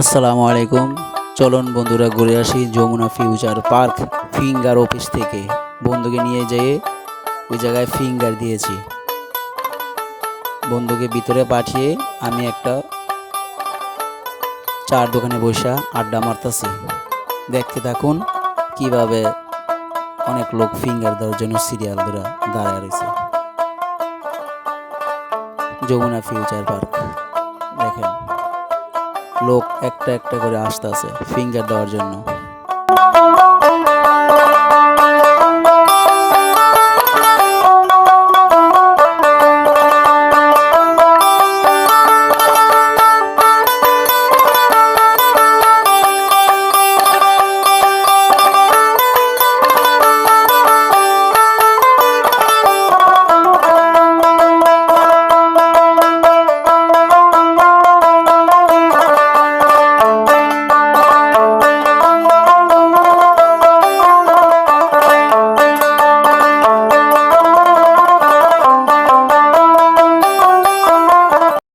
আসসালামু আলাইকুম। চলুন বন্ধুরা ঘুরে আসি Jamuna future park finger office থেকে। বন্ধুকে নিয়ে যেয়ে ওই জায়গায় ফিঙ্গার দিয়েছি। বন্ধুকে ভিতরে পাঠিয়ে আমি একটা চার দোকানে বসা আড্ডা মারতাছি। দেখতে থাকুন কীভাবে অনেক লোক ফিঙ্গার দেওয়ার জন্য সিরিয়াল ধরে দাঁড়ায় রয়েছে। যমুনা ফিউচার পার্ক, দেখেন। লোক একটা একটা করে আসতে আছে ফিঙ্গার দেওয়ার জন্য।